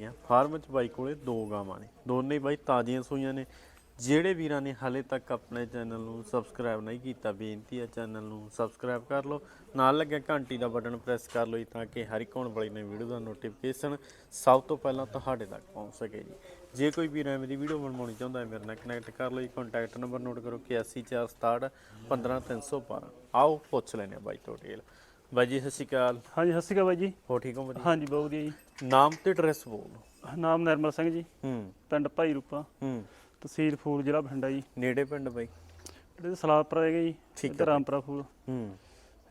ਲੱਗੀਆਂ। ਫਾਰਮ 'ਚ ਬਾਈ ਕੋਲੇ ਦੋ ਗਾਵਾਂ ਨੇ। ਦੋਨੇ ਬਾਈ ਤਾਜ਼ੀਆਂ ਸੂਈਆਂ ਨੇ। ਜਿਹੜੇ ਵੀਰਾਂ ਨੇ ਹਾਲੇ ਤੱਕ ਆਪਣੇ ਚੈਨਲ ਨੂੰ ਸਬਸਕ੍ਰਾਈਬ ਨਹੀਂ ਕੀਤਾ, ਬੇਨਤੀ ਹੈ ਚੈਨਲ ਨੂੰ ਸਬਸਕ੍ਰਾਈਬ ਕਰ ਲਓ। ਨਾਲ ਲੱਗਿਆ ਘੰਟੀ ਦਾ ਬਟਨ ਪ੍ਰੈਸ ਕਰ ਲਓ ਤਾਂ ਕਿ ਹਰ ਇੱਕ ਆਉਣ ਵਾਲੀ ਨਵੀਂ ਵੀਡੀਓ ਦਾ ਨੋਟੀਫਿਕੇਸ਼ਨ ਸਭ ਤੋਂ ਪਹਿਲਾਂ ਤੁਹਾਡੇ ਤੱਕ ਪਹੁੰਚ ਸਕੇ ਜੀ। ਜੇ ਕੋਈ ਵੀਰ ਐਵੇਂ ਦੀ ਵੀਡੀਓ ਬਣਵਾਉਣੀ ਚਾਹੁੰਦਾ ਹੈ, ਮੇਰੇ ਨਾਲ ਕਨੈਕਟ ਕਰ ਲਓ ਜੀ। ਕੰਟੈਕਟ ਨੰਬਰ ਨੋਟ ਕਰੋ 8147 15312 ਆਓ, ਪੁੱਛ ਲੈਣੇ ਆ ਬਾਈ ਤੋਂ ਡਿਟੇਲ ਬਾਈ ਜੀ ਸਤਿ ਸ਼੍ਰੀ ਅਕਾਲ। ਹਾਂਜੀ ਸਤਿ ਸ਼੍ਰੀ ਅਕਾਲ ਬਾਈ ਜੀ। ਹੋ ਠੀਕ ਹੋ ਵਧੀਆ? ਹਾਂਜੀ ਬਹੁਤ ਵਧੀਆ ਜੀ। ਨਾਮ ਤੇ ਐਡਰੈਸ ਬੋਲ। ਨਾਮ ਨਿਰਮਲ ਸਿੰਘ ਜੀ। ਹੂੰ। ਪਿੰਡ ਭਾਈ ਰੂਪਾ। ਹੂੰ। ਤਹਿਸੀਲ ਫੂਲ ਜ਼ਿਲ੍ਹਾ ਬਠਿੰਡਾ ਜੀ। ਨੇੜੇ ਪਿੰਡ ਬਾਈ? ਇਹਦੇ ਸਲਾਦਪੁਰ ਹੈਗੇ ਜੀ। ਠੀਕ ਇੱਧਰ ਰਾਮਪੁਰਾ ਫੂਲ। ਹੂੰ।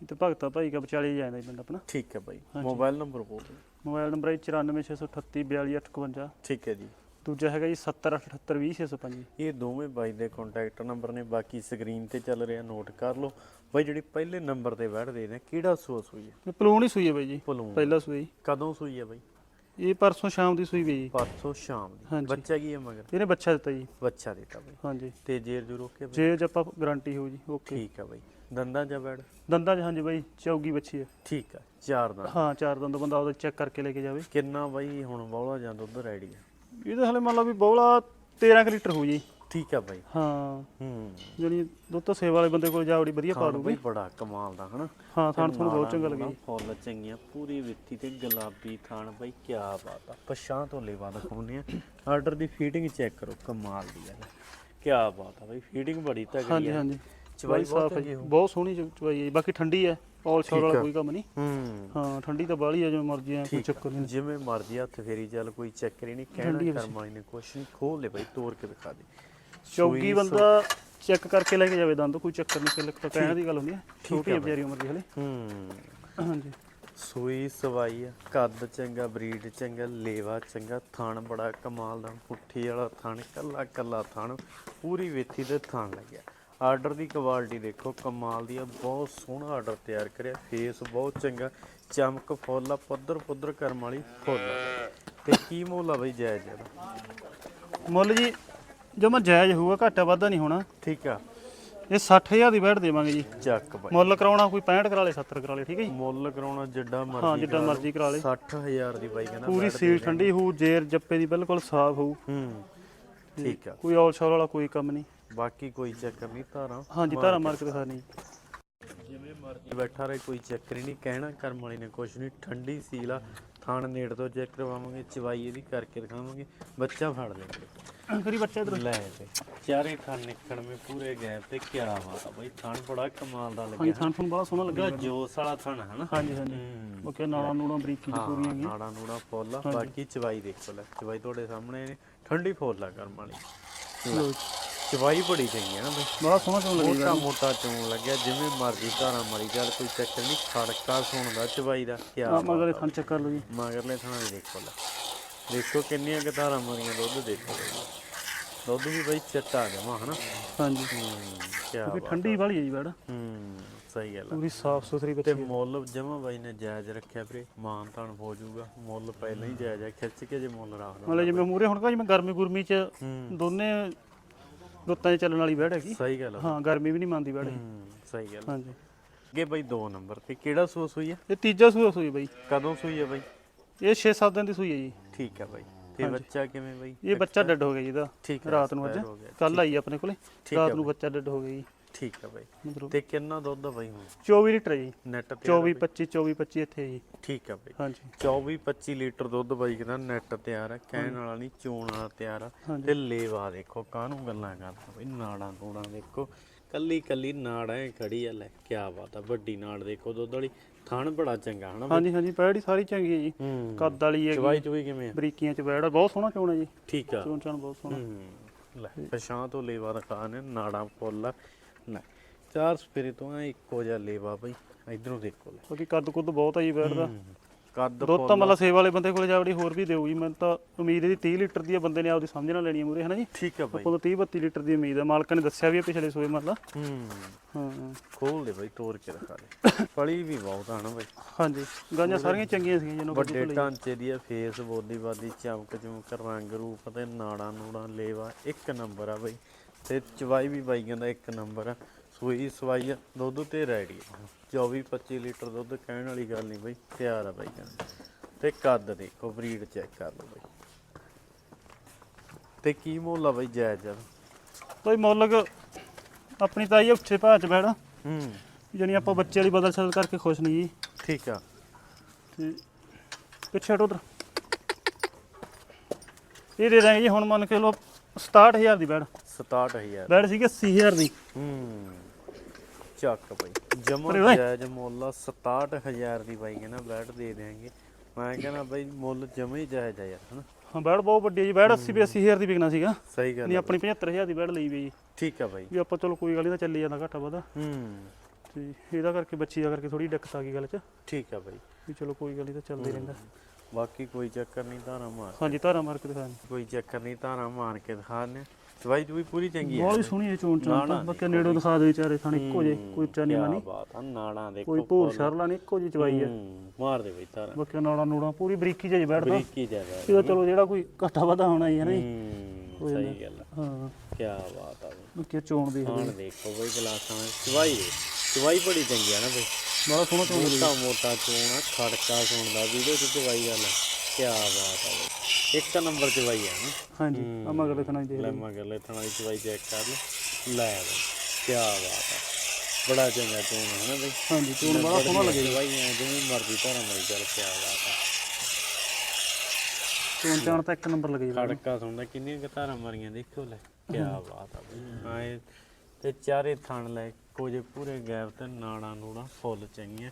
ਇੱਥੇ ਭਗਤਾ ਭਾਈ ਕਾ ਵਿਚਾਲੇ ਜਾਂਦਾ ਜੀ ਪਿੰਡ ਆਪਣਾ। ਠੀਕ ਹੈ ਬਾਈ। ਮੋਬਾਈਲ ਨੰਬਰ ਬੋਲ। ਦਿਓ। ਮੋਬਾਈਲ ਨੰਬਰ ਹੈ 9468342851 ਠੀਕ ਹੈ ਜੀ। ਦੂਜਾ ਹੈਗਾ ਜੀ 7078200605 ਜੀ ਇਹ ਦੋਵੇਂ ਬਾਈ ਦੇ ਕੰਟੈਕਟ ਨੰਬਰ ਨੇ ਬਾਕੀ ਸਕਰੀਨ ਤੇ ਚੱਲ ਰਿਹਾ ਨੋਟ ਕਰ ਲਓ। ਬਾਈ ਜਿਹੜੀ ਪਹਿਲੇ ਨੰਬਰ ਤੇ ਬੈਠਦੇ ਨੇ ਕਿਹੜਾ ਸੂਆ ਸੂਈ ਹੈ? ਪਲੂਣ ਹੀ ਸੂਈ ਹੈ ਬਾਈ ਜੀ ਭਲੂਣ ਪਹਿਲਾ ਸੂਈ। ਕਦੋਂ ਸੂਈ ਹੈ ਬਾਈ? ਇਹ ਪਰਸੋਂ ਸ਼ਾਮ ਦੀ ਸੂਈ ਜੀ। ਪਰਸੋਂ ਸ਼ਾਮ ਦੀ। ਹਾਂਜੀ। ਬੱਚਾ ਕੀ ਹੈ ਮਗਰ? ਇਹਨੇ ਬੱਚਾ ਦਿੱਤਾ ਜੀ। ਬੱਚਾ ਦਿੱਤਾ ਬਾਈ। ਹਾਂਜੀ। ਤੇ ਜੇਰ ਜੂ ਰੋਕੇ ਬਾਈ ਜੇ ਆਪਾਂ ਗਾਰੰਟੀ ਹੋ ਜੀ ਓਕੇ। ਠੀਕ ਹੈ ਬਾਈ। ਦੰਦਾਂ ਜਾਂ ਬੈੜ ਦੰਦਾਂ 'ਚ ਹਾਂਜੀ ਬਾਈ ਚੌਗੀ ਬੱਚੀ ਹੈ। ਠੀਕ ਹੈ ਚਾਰ ਦੰਦ। ਹਾਂ ਚਾਰ ਦੰਦ ਬੰਦਾ ਉਹਦਾ ਚੈੱਕ ਕਰਕੇ ਲੈ ਕੇ ਜਾਵੇ। ਕਿੰਨਾ ਬਾਈ ਹੁਣ ਬੌਲਾ ਜਾਂ ਦੁੱਧ ਰੈਡੀ ਹੈ ਇਹਦੇ ਹਲੇ ਮੰਨ ਲਓ ਵੀ ਬੋਲਾ 13 ਕੁ ਲੀਟਰ ਹੋ ਜੀ। ਠੀਕ ਹੈ ਬਾਈ। ਹਾਂ। ਹੂੰ। ਜਿਹੜੀ ਦੁੱਧ ਤਾਂ ਸੇਵਾ ਵਾਲੇ ਬੰਦੇ ਕੋਲ ਜਾ ਬੜੀ ਵਧੀਆ ਪਾ ਖਾਣ ਲੂਗੀ ਬਈ ਬੜਾ ਕਮਾਲ ਦਾ ਹਨਾ? ਹਾਂ ਥਾਣ ਤੁਹਾਨੂੰ ਬਹੁਤ ਚੰਗਾ ਲੱਗਿਆ। ਫੁੱਲ ਚੰਗੀਆਂ ਪੂਰੀ ਵਿੱਤੀ ਤੇ ਗੁਲਾਬੀ ਥਾਣ ਬਈ ਕੀ ਬਾਤ ਆ। ਪਛਾਂ ਤੋਂ ਲੈਵਾ ਦਿਖਾਉਂਦੇ ਆ। ਆਰਡਰ ਦੀ ਫੀਡਿੰਗ ਚੈੱਕ ਕਰੋ ਕਮਾਲ ਦੀ ਯਾਰ ਕੀ ਬਾਤ ਆ ਬਈ ਫੀਡਿੰਗ ਬੜੀ ਤਗੜੀ ਹਾਂਜੀ ਆ। ਹਾਂਜੀ ਚਵਾਈ ਬਹੁਤ ਸੋਹਣੀ ਚਵਾਈ ਹੈ। ਬਾਕੀ ਠੰਡੀ ਹੈ। ਔਲ ਸ਼ੌਲ ਵਾਲਾ ਕੋਈ ਕੰਮ ਨਹੀਂ। ਹੂੰ। ਹਾਂ ਠੰਡੀ ਤਾਂ ਬਾਹਲੀ ਹੈ ਜਿਵੇਂ ਮਰਜ਼ੀ ਹੈ ਕੋਈ ਚੱਕਰ ਨਹੀਂ। ਜਿਵੇਂ ਮਰਜ਼ੀ ਹੱਥ ਫੇਰੀ ਚੱਲ ਕੋਈ ਚੱਕਰ ਹੀ ਨਹੀਂ ਕਹਿਣਾ ਕਰਮਾਂ ਨੇ ਕੁਛ ਨਹੀਂ ਖੋਲ ਲੈ ਬਈ ਤੋੜ ਕੇ ਦਿਖਾ ਦੇ। ਚੌਗੀ ਬੰਦਾ ਚੈੱਕ ਕਰਕੇ ਲੈ ਕੇ ਜਾਵੇ ਦੰਦ ਕੋਈ ਚੱਕਰ ਨਹੀਂ ਕਿਲਕ ਤਾਂ ਕਹਿਣ ਦੀ ਗੱਲ ਹੁੰਦੀ ਹੈ ਛੋਟੀ ਹੈ ਵਿਚਾਰੀ ਉਮਰ ਦੀ ਹਲੇ। ਹੂੰ। ਹਾਂਜੀ। ਸੂਈ ਸਵਾਈ ਆ ਕੱਦ ਚੰਗਾ ਬਰੀਡ ਚੰਗਾ ਲੇਵਾ ਚੰਗਾ ਥਣ ਬੜਾ ਕਮਾਲ ਦਾ ਪੁੱਠੀ ਵਾਲਾ ਥਣ ਕੱਲਾ ਕੱਲਾ ਥਣ ਪੂਰੀ ਵੇਥੀ ਤੇ ਥਣ ਲੱਗਿਆ। ਆਰਡਰ ਦੀ ਕੁਆਲਿਟੀ ਦੇਖੋ ਕਮਾਲ ਦੀ ਆ ਬਹੁਤ ਸੋਹਣਾ ਆਰਡਰ ਤਿਆਰ ਕਰਿਆ ਫੇਸ ਬਹੁਤ ਚੰਗਾ ਚਮਕ ਫੁੱਲ ਆ ਪੱਧਰ ਪੁੱਧਰ ਕਰਮ ਵਾਲੀ ਫੁੱਲ। ਤੇ ਕੀ ਮੁੱਲ ਆ ਬਈ ਜਾਇਜ਼ ਇਹਦਾ? ਮੁੱਲ ਜੀ ਜੋ ਮੈਂ ਜਾਇਜ਼ ਹੋਊਗਾ ਘਾਟਾ ਵਾਧਾ ਨਹੀਂ ਹੋਣਾ। ਠੀਕ ਆ। ਇਹ 60000 ਦੀ ਬੈਠ ਦੇਵਾਂਗੇ ਜੀ। ਚੱਕ ਬਾਈ। ਮੁੱਲ ਕਰਾਉਣਾ ਕੋਈ 65 ਕਰਾ ਲੇ 70 ਕਰਾ ਲੇ ਠੀਕ ਹੈ ਜੀ? ਮੁੱਲ ਕਰਾਉਣਾ ਜਿੱਡਾ ਮਰਜ਼ੀ ਹਾਂ ਜਿੱਦਾਂ ਮਰਜ਼ੀ ਕਰਾ ਲੇ। 60000 ਦੀ ਬਾਈ ਕਹਿੰਦਾ ਪੂਰੀ ਸੀਲ ਠੰਡੀ ਹੋਊ ਜੇਰ ਜੱਪੇ ਦੀ ਬਿਲਕੁਲ ਸਾਫ਼ ਹੋਊ। ਹੂੰ ਠੀਕ ਆ। ਕੋਈ ਔਲ ਸ਼ੌਲ ਵਾਲਾ ਕੋਈ ਕੰਮ ਨਹੀਂ। ਬਾਕੀ ਕੋਈ ਚੱਕਰ ਨਹੀਂ ਧਾਰਾਂ ਹਾਂਜੀ ਧਾਰਾ ਮਾਰ ਕੇ ਦਿਖਾ ਨਹੀਂ ਜਿਵੇਂ ਮਰਜ਼ੀ। ਬੈਠਾ ਰਹੇ ਕੋਈ ਚੱਕਰ ਹੀ ਨਹੀਂ ਕਹਿਣਾ ਕਰਮ ਵਾਲੀ ਨੇ ਕੁਛ ਨਹੀਂ ਠੰਡੀ ਸੀਲ ਆ ਥਾਣ ਨੇੜ ਤੋਂ ਚੈੱਕ ਕਰਵਾਵਾਂਗੇ ਚਵਾਈ ਇਹਦੀ ਕਰਕੇ ਦਿਖਾਵਾਂਗੇ ਬੱਚਾ ਫੜ ਲੈਂਗੇ ਕਰੀ ਬੱਚਾ ਇਧਰ ਲੈ ਤੇ ਚਾਰੇ ਥਾਣ ਨਿਕਣ ਮੇ ਪੂਰੇ ਗੈਪ ਤੇ ਕੀ ਬਾਤ ਆ ਬਈ ਥਾਣ ਬੜਾ ਕਮਾਲ ਦਾ ਹਾਂਜੀ ਲੱਗਿਆ ਥਾਣ ਤੁਹਾਨੂੰ ਬੜਾ ਸੋਹਣਾ ਲੱਗਾ ਜੋਸ ਵਾਲਾ ਥਾਣ ਹੈ ਨਾ ਹਾਂਜੀ ਹਾਂਜੀ। ਓਕੇ ਨਾਲਾਂ ਨੂੜਾਂ ਬਰੀਕੀ ਚ ਪੂਰੀਆਂ ਹੈਗੀਆਂ ਨਾੜਾ ਨੂੜਾ ਫੁੱਲ ਆ ਬਾਕੀ ਚਵਾਈ ਦੇਖੋ ਲੈ ਚਵਾਈ ਤੁਹਾਡੇ ਸਾਹਮਣੇ ਨੇ ਠੰਡੀ ਫੁੱਲ ਆ ਕਰਮ ਵਾਲੀ। ਲਓ ਜੀ। ਚਵਾਈ ਬੜੀ ਚੰਗੀ ਹੈ ਨਾ ਬਈ। ਬੜਾ ਸੋਹਣਾ ਸੋਹਣਾ ਲੱਗੇਗਾ ਮੋਟਾ ਮੋਟਾ ਚੋਣ ਲੱਗਿਆ ਜਿਵੇਂ ਮਰਜ਼ੀ ਧਾਰਾਂ ਮਾਰੀ ਚੱਲ ਕੋਈ ਚੱਕਰ ਨਹੀਂ ਖੜਕਾ ਸੁਣਦਾ ਚਵਾਈ ਦਾ ਕੀ ਆ। ਮਗਲੇ ਥਾਣ ਚੈੱਕ ਕਰ ਲਓ ਜੀ। ਮਗਰਲੇ ਥਾਂ ਦੇ ਦੇਖੋ ਲੈ। ਦੇਖੋ ਕਿੰਨੀਆਂ ਕੁ ਧਾਰਾਂ ਮਾਰੀਆਂ ਦੁੱਧ ਦੇਖੋ। ਦੁੱਧ ਵੀ ਬਈ ਚੱਟਾ ਜਮਾ ਹਨਾ? ਹਾਂਜੀ। ਹੂੰ ਕੀ ਕਿਉਂਕਿ ਠੰਡੀ ਵਾਲੀ ਹੈ ਜੀ ਬੈੜ। ਹੂੰ ਸਹੀ ਗੱਲ ਆ। ਪੂਰੀ ਸਾਫ਼ ਸੁਥਰੀ ਤੇ ਮੁੱਲ ਜਮਾ ਬਾਈ ਨੇ ਜਾਇਜ਼ ਰੱਖਿਆ ਵੀਰੇ ਮਾਨ ਤਾਨ ਹੋ ਜਾਊਗਾ ਮੁੱਲ ਪਹਿਲਾਂ ਹੀ ਜਾਇਜ਼ ਆ ਖਿੱਚ ਕੇ ਜੇ ਮੁੱਲ ਰੱਖਦਾ ਮਤਲਬ ਜਿਵੇਂ ਮੂਰੇ ਹੁਣ ਕਾ ਜਿਵੇਂ ਗਰਮੀ ਗੁਰਮੀ ਚ ਹੂੰ। ਦੋਨੇ ਦੁੱਤਾਂ 'ਚ ਚੱਲਣ ਵਾਲੀ ਬੈੜ ਹੈਗੀ। ਸਹੀ ਗੱਲ ਆ। ਹਾਂ ਗਰਮੀ ਵੀ ਨਹੀਂ ਮੰਨਦੀ ਬੈੜ। ਹੂੰ ਸਹੀ ਗੱਲ ਆ। ਹਾਂਜੀ। ਅੱਗੇ ਬਾਈ 2 ਨੰਬਰ ਤੇ ਕਿਹੜਾ ਸੂਸ ਹੋਈ ਆ? ਇਹ ਤੀਜਾ ਸੂਆ ਸੂਈ ਬਈ। ਕਦੋਂ ਸੂਈ ਆ ਬਾਈ? ਇਹ 6-7 ਦਿਨ ਦੀ ਸੂਈ ਹੈ ਜੀ। ਠੀਕ ਆ ਬਾਈ। ਤੇ ਬੱਚਾ ਕਿਵੇਂ ਬਾਈ? ਇਹ ਬੱਚਾ ਡੱਡ ਹੋ ਗਿਆ ਜੀ ਇਹਦਾ। ਠੀਕ ਹੈ ਰਾਤ ਨੂੰ ਅੱਜ। expire ਹੋ ਗਿਆ। ਕੱਲ ਆਈ ਆਪਣੇ ਕੋਲੇ। ਠੀਕ ਰਾਤ ਨੂੰ ਬੱਚਾ ਡੱਡ ਹੋ ਗਿਆ ਜੀ। ਠੀਕ ਆ ਬਾਈ। ਮਤਲਬ ਤੇ ਕਿੰਨਾ ਦੁੱਧ ਆ ਬਾਈ ਹੁਣ? 24 ਲੀਟਰ ਹੈ ਜੀ। ਨੈਟ ਤੇ 24 25 24 25 ਇੱਥੇ ਹੈ ਜੀ। ਠੀਕ ਆ ਬਾਈ। ਹਾਂਜੀ। 24 25 ਲੀਟਰ ਦੁੱਧ ਬਾਈ ਕਹਿੰਦਾ ਨੈਟ ਤਿਆਰ ਆ ਕਹਿਣ ਵਾਲਾ ਨਹੀਂ ਚੋਣ ਵਾਲਾ ਤਿਆਰ ਆ। ਤੇ ਲੇਵਾ ਦੇਖੋ ਕਾਹਨੂੰ ਗੱਲਾਂ ਕਰਦਾ ਬਾਈ? ਨਾੜਾਂ ਨੂੜਾਂ ਦੇਖੋ। ਕੱਲੀ ਕੱਲੀ ਨਾੜ ਐ ਖੜੀ ਆ ਲੈ ਕੀ ਬਾਤ ਆ ਵੱਡੀ ਨਾੜ ਦੇਖੋ ਦੁੱਧ ਵਾਲੀ। ਥਣ ਬੜਾ ਚੰਗਾ ਹਨਾ? ਹਾਂਜੀ ਹਾਂਜੀ ਪੈੜੀ ਸਾਰੀ ਚੰਗੀ ਹੈ ਜੀ। ਹੂੰ। ਕੱਦ ਵਾਲੀ ਹੈ ਚਵਾਈ ਚੁਈ ਕਿਵੇਂ ਆ? ਬਰੀਕੀਆਂ ਚ ਬੈੜ ਬਹੁਤ ਸੋਹਣਾ ਚੋਣ ਹੈ ਜੀ। ਠੀਕ ਆ। ਚੋਣ ਚਾਣ ਬਹੁਤ ਸੋਹਣਾ। ਹੂੰ ਲੈ ਪਛਾਂ ਤੋਂ ਲੇਵਾ ਰਖਾ ਨੇ ਨਾੜਾਂ ਫੁੱਲ ਆ। ਲੈ ਚਾਰ ਸਪੇਰੇ ਤੋਂ ਐਂ ਇੱਕੋ ਜਿਹਾ ਲੇਵਾ ਬਈ ਇਧਰੋਂ ਦੇਖੋ ਲੈ। ਕਿਉਂਕਿ ਕੱਦ ਕੁੱਦ ਬਹੁਤ ਹੈ ਜੀ ਬੈੜ ਦਾ। ਕੱਦ ਦੁੱਧ ਤਾਂ ਮਤਲਬ ਸੇਵਾ ਵਾਲੇ ਬੰਦੇ ਕੋਲੇ ਜਾਵੜੀ ਹੋਰ ਵੀ ਦੇਊਗੀ ਮੈਨੂੰ ਤਾਂ ਉਮੀਦ ਇਹਦੀ 30 ਲੀਟਰ ਦੀ ਆ ਬੰਦੇ ਨੇ ਆਪਦੀ ਸਮਝ ਨਾਲ ਲੈਣੀ ਹੈ ਮੂਰੇ ਹਨਾ ਜੀ? ਠੀਕ ਆ ਬਾਈ। ਨੂੰ 30 32 ਲੀਟਰ ਦੀ ਉਮੀਦ ਹੈ ਮਾਲਕਾਂ ਨੇ ਦੱਸਿਆ ਵੀ ਹੈ ਪਿਛਲੇ ਸੋਏ ਮਤਲਬ। ਹੂੰ। ਹਾਂ। ਖੋਲ ਦੇ ਬਈ ਤੋੜ ਕੇ ਰਖਾ ਦੇ। ਫਲੀ ਵੀ ਬਹੁਤ ਆ ਨਾ ਬਈ। ਹਾਂਜੀ ਗਾਂਆਂ ਸਾਰੀਆਂ ਚੰਗੀਆਂ ਸੀਗੀਆਂ ਜਿਹਨੂੰ ਵੱਡੇ ਢਾਂਚੇ ਦੀ ਆ ਫੇਸ ਬੋਦੀ ਬਾਦੀ ਚਮਕ ਚਮਕ ਰੰਗ ਰੂਪ ਤੇ ਨਾੜਾਂ ਨੂੜਾਂ ਲੇਵਾ ਇੱਕ ਨੰਬਰ ਆ ਬਈ। ਤੇ ਚਵਾਈ ਵੀ ਬਾਈ ਕਹਿੰਦਾ ਇੱਕ ਨੰਬਰ ਆ। ਸੂਈ ਸਵਾਈ ਆ ਦੁੱਧ ਤੇ ਰੈਡੀ 24 25 ਲੀਟਰ ਦੁੱਧ ਕਹਿਣ ਵਾਲੀ ਗੱਲ ਨਹੀਂ ਬਈ ਤਿਆਰ ਆ ਬਾਈ ਕਹਿੰਦਾ। ਤੇ ਕੱਦ ਦੇਖੋ ਬਰੀਡ ਚੈੱਕ ਕਰ ਲਓ ਬਈ। ਤੇ ਕੀ ਮੁੱਲ ਆ ਬਈ ਜਾਇਜ਼ ਆ? ਕੋਈ ਮੁੱਲ ਆਪਣੀ ਤਾਂ ਇਹ ਉੱਚੇ ਭਾਅ ਚ ਬੈੜ ਹੂੰ। ਜਾਨੀ ਆਪਾਂ ਬੱਚੇ ਵਾਲੀ ਬਦਲ ਸਦਲ ਕਰਕੇ ਖੁਸ਼ ਨਹੀਂ ਜੀ। ਠੀਕ ਆ। ਤੇ ਪਿੱਛੇ ਹਟੋ ਉਧਰ। ਇਹ ਦੇ ਦਾਂਗੇ ਜੀ ਹੁਣ ਮੰਨ ਕੇ ਲੋ 67000 ਦੀ ਬੈੜ 67000 ਬੈੜ ਸੀਗੀ 80000 ਦੀ। ਹੂੰ ਚੱਕ ਬਈ। ਜਮਾ। ਜਾਇਜ਼ ਮੁੱਲ ਆ 67000 ਦੀ ਬਾਈ ਕਹਿੰਦਾ ਬੈਟ ਦੇ ਦੇਾਂਗੇ ਮੈਂ ਕਹਿੰਦਾ ਬਈ ਮੁੱਲ ਜਮਾ ਹੀ ਜਾਇਜ਼ ਆ ਯਾਰ ਹਨਾ? ਹਾਂ ਬੈੜ ਬਹੁਤ ਵੱਡੀ ਹੈ ਜੀ। ਬੈੜ 80 ਵੀ 80000 ਦੀ ਵਿਕਣਾ ਸੀਗਾ। ਸਹੀ ਗੱਲ ਨਹੀਂ ਆਪਣੀ 75000 ਦੀ ਬੈੜ ਲਈ ਵੀ ਜੀ। ਠੀਕ ਆ ਬਾਈ। ਵੀ ਆਪਾਂ ਚਲੋ ਕੋਈ ਗੱਲ ਨਹੀਂ ਤਾਂ ਚੱਲੀ ਜਾਂਦਾ ਘਾਟਾ ਵਾਧਾ। ਹੂੰ। ਤੇ ਇਹਦਾ ਕਰਕੇ ਬੱਚੀ ਦਾ ਕਰਕੇ ਥੋੜੀ ਦਿੱਕਤ ਆ ਗਈ ਗੱਲ 'ਚ। ਠੀਕ ਆ ਬਾਈ। ਵੀ ਚਲੋ ਕੋਈ ਗੱਲ ਨਹੀਂ ਤਾਂ ਚੱਲਦਾ ਰਹਿੰਦਾ। ਬਾਕੀ ਕੋਈ ਚੱਕਰ ਨਹੀਂ ਧਾਰਾ ਮਾਰ ਹਾਂਜੀ ਧਾਰਾ ਮਾਰ ਕੇ ਦਿਖਾਣ ਕੋਈ ਚੱਕਰ ਨਹੀਂ ਧਾਰਾ ਮਾਰ ਕੇ ਦਿਖਾਣੇ ਸਵਾਈ ਵੀ ਪੂਰੀ ਚੰਗੀ ਹੈ। ਬਹੁਤ ਹੀ ਸੋਹਣੀ ਹੈ ਚੋਣ ਚੋਣ ਬਾਕੀ ਨੇੜੋਂ ਦਿਖਾ ਦੇ ਵਿਚਾਰੇ ਥਾਣ ਇੱਕੋ ਜੇ ਕੋਈ ਕਿਆ ਨਹੀਂ ਬਾਤ ਆ ਨਾੜਾਂ ਦੇਖੋ ਕੋਈ ਭੂਰ ਸ਼ਰਲਾ ਨਹੀਂ ਇੱਕੋ ਜੀ ਚਵਾਈ ਹੈ। ਹੂੰ, ਮਾਰ ਦੇ ਬਈ ਧਾਰਾ ਬਾਕੀ ਨਾਲਾਂ ਨੂੜਾਂ ਪੂਰੀ ਬਰੀਕੀ ਜਿਹੀ ਬੈਠਦਾ। ਬਰੀਕੀ ਜ਼ਿਆਦਾ ਇਹਦਾ ਚਲੋ ਜਿਹੜਾ ਕੋਈ ਘਾਟਾ ਵਾਧਾ ਹੋਣਾ ਹੀ ਹੈ ਨਾ। ਹੂੰ ਸਹੀ ਗੱਲ ਆ। ਹਾਂ। ਕੀ ਬਾਤ ਆ ਬਾਕੀ ਚੋਣ ਦੇਖ ਖਾਣ ਦੇਖੋ ਬਈ ਗਲਾਸਾਂ ਚਵਾਈ ਚਵਾਈ ਬੜੀ ਚੰਗੀ ਆ ਨਾ ਬਈ। ਬੜਾ ਸੋਹਣਾ ਚੋਣ ਮੋਟਾ ਮੋਟਾ ਚੋਣਾ ਖੜਕਾ ਸੁਣਦਾ ਵੀਡੀਓ ਚ ਚਵਾਈ ਗੱਲ ਆ। ਕੀ ਬਾਤ ਬਈ। ਇੱਕ ਨੰਬਰ ਚਵਾਈ ਆ ਨਾ। ਹਾਂਜੀ ਆ ਮਗਰ ਲਿਖਣਾ ਦੇਖ ਲੈ ਮਗਰ ਲੈ ਥਣਾ ਦੀ ਚਵਾਈ ਚੈੱਕ ਕਰ ਲੈ। ਲੈ ਬਈ ਕੀ ਬਾਤ ਆ। ਬੜਾ ਚੰਗਾ ਚੋਣ ਹੈ ਨਾ ਬਈ। ਹਾਂਜੀ ਚੋਣ ਬੜਾ ਸੋਹਣਾ ਲੱਗੇ ਚਵਾਈ ਆ ਜਿਵੇਂ ਮਰਜ਼ੀ ਧਾਰਾ ਮਰੀ ਚੱਲ ਕੀ ਬਾਤ ਆ। ਚੋਣ ਚਾਣ ਤਾਂ ਇੱਕ ਨੰਬਰ ਲੱਗੇ ਜੀ ਖੜਕਾ ਸੁਣਦਾ ਕਿੰਨੀਆਂ ਕਤਾਰਾਂ ਮਰੀਆਂ ਦੇਖੋ ਲੈ। ਕੀ ਬਾਤ ਆ ਬਈ। ਆਏ ਤੇ ਚਾਰੇ ਥਣ ਲੈ ਕੁਝ ਪੂਰੇ ਗੈਪ ਤੇ ਨਾੜਾਂ ਨੂੜਾਂ ਫੁੱਲ ਚੰਗੀਆਂ।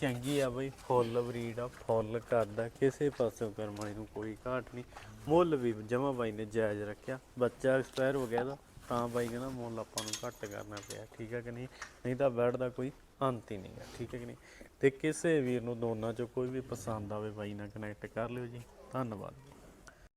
ਚੰਗੀ ਆ ਬਈ, ਫੁੱਲ ਬਰੀਡ ਆ, ਫੁੱਲ ਕਰਦਾ ਕਿਸੇ ਪਾਸੋਂ ਕਰਮਾਈ ਨੂੰ ਕੋਈ ਘਾਟ ਨਹੀਂ। ਮੁੱਲ ਵੀ ਜਮਾ ਬਾਈ ਨੇ ਜਾਇਜ਼ ਰੱਖਿਆ। ਬੱਚਾ ਐਕਸਪਾਇਰ ਹੋ ਗਿਆ ਦਾ ਤਾਂ ਬਾਈ ਕਹਿੰਦਾ ਮੁੱਲ ਆਪਾਂ ਨੂੰ ਘੱਟ ਕਰਨਾ ਪਿਆ, ਠੀਕ ਹੈ ਕਿ ਨਹੀਂ? ਨਹੀਂ ਤਾਂ ਬੈਡ ਦਾ ਕੋਈ ਅੰਤ ਹੀ ਨਹੀਂ ਹੈ ਠੀਕ ਹੈ ਕਿ ਨਹੀਂ? ਤੇ ਕਿਸੇ ਵੀਰ ਨੂੰ ਦੋਨਾਂ ਚੋਂ ਕੋਈ ਵੀ ਪਸੰਦ ਆਵੇ ਬਾਈ ਨਾਲ ਕਨੈਕਟ ਕਰ ਲਿਓ ਜੀ। ਧੰਨਵਾਦ।